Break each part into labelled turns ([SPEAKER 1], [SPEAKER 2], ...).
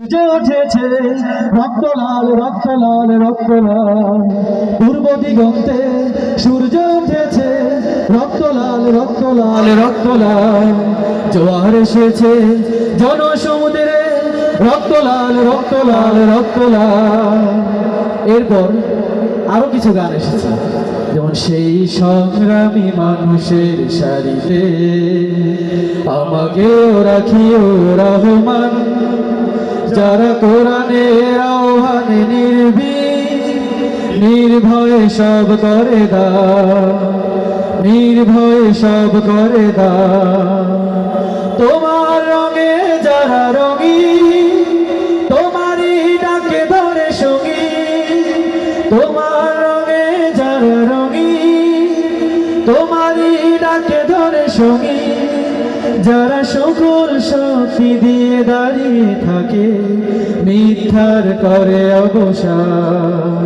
[SPEAKER 1] যে উঠেছে, রক্ত লাল রক্ত লাল রক্ত লাল। পূর্ব দিগন্তে সূর্য উঠেছে, রক্ত লাল রক্ত লাল রক্ত লাল। জোয়ার এসেছে জনসমুদ্রে, রক্ত লাল রক্ত লাল রক্ত লাল। এরপর আরও কিছু গান এসেছে, যেমন সেই সংগ্রামী মানুষের সারিতে আমাকেও রাখিও রহমান। যারা কোরআনের আহ্বানে নির্ভীক নির্ভয়ে সব করে দা, নির্ভয়ে সব করে দা। তোমার রঙে যারা রঙি তোমারই ডাকে ধরে সঙ্গী তোমার রঙে যারা রঙি তোমারই ডাকে ধরে সঙ্গী যারা সকল শক্তি দিয়ে দাঁড়িয়ে থাকে, মিথ্যার করে অবসান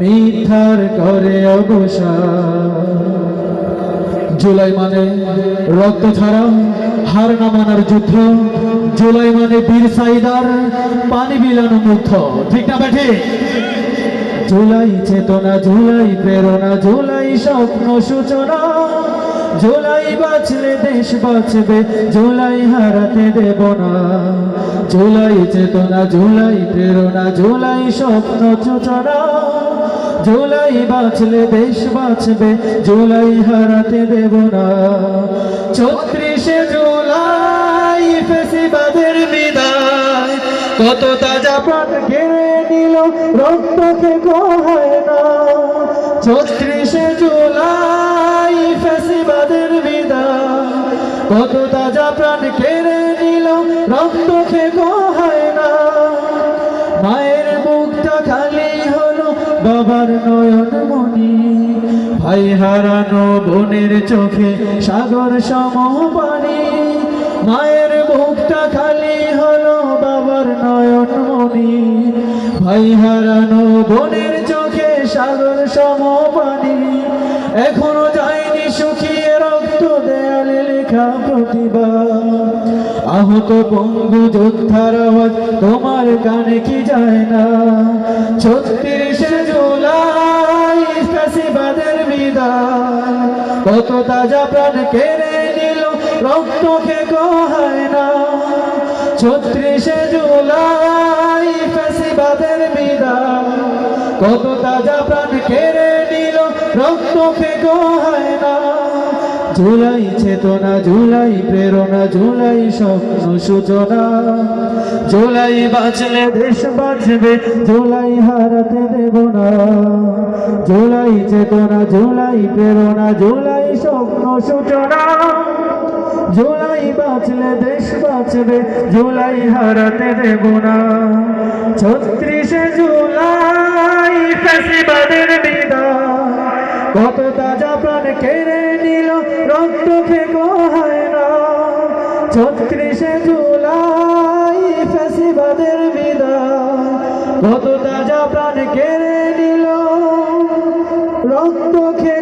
[SPEAKER 1] মিথ্যার করে অবসান জুলাই মানে রক্ত ছাড়া হার না মানার যুদ্ধ। জুলাই মানে বীর সাইদার, পানি বিলানো মুগ্ধ। ঠিক না বেঠে জুলাই চেতনা, জুলাই প্রেরণা, জুলাই স্বপ্ন সূচনা। জুলাই বাঁচলে দেশ বাঁচবে জুলাই হারাতে দেব না। জুলাই চেতনা জুলাই প্রেরণা জুলাই স্বপ্ন সূচনা জুলাই বাঁচলে দেশ বাঁচবে জুলাই হারাতে দেব না। ছত্রিশে জুলাই ফেসিবাদের বিদায়। কত তাজা প্রাণ কেড়ে নিল রক্ত খেকো হয় না। ছত্রিশে জুলাই ফেসিবাদের বিদায়। কত তাজা প্রাণ কেড়ে নিল রক্ত খেকো হয় না। মায়ের মুখটা খালি হলো বাবার নয়ন মনি ভাই হারানো বোনের চোখে সাগর সম পানি মায়ের মুখটা খালি হলো বাবার নয়ন মনি ভাই হারানো বোনের চোখে সাগর সম পানি এখনও যায়নি শুকিয়ে রক্ত দেয়ালে লেখা প্রতিভা। আহত পঙ্গু যোদ্ধার আওয়াজ, তোমার কানে কি যায় না? ছত্রিশে জুলাই, ফ্যাসিবাদের বিদায়। কত তাজা প্রাণ কেড়ে নিল, রক্ত খেকো হয় না। ছত্রিশে জুলাই, ফ্যাসিবাদের বিদায়। কত তাজা প্রাণ কেড়ে রক্ত হয় না। জুলাই চেতনা, জুলাই প্রেরণা, জুলাই স্বপ্ন সূচনা। জুলাই বাঁচলে দেশ বাঁচবে, জুলাই হারাতে দেব না। জুলাই চেতনা, জুলাই প্রেরণা, জুলাই স্বপ্ন সূচনা। জুলাই বাঁচলে দেশ বাঁচবে, জুলাই হারাতে দেব না। ছত্রিশে জুলাই ফ্যাসিবাদের বিদায় কত তাজা প্রাণ কেড়ে নিল রক্ত ফেকো হয় না। ছত্রিশে জুলাই ফেসিবাদের বিদায়। কত তাজা প্রাণ কেড়ে নিল রক্ত খেয়ে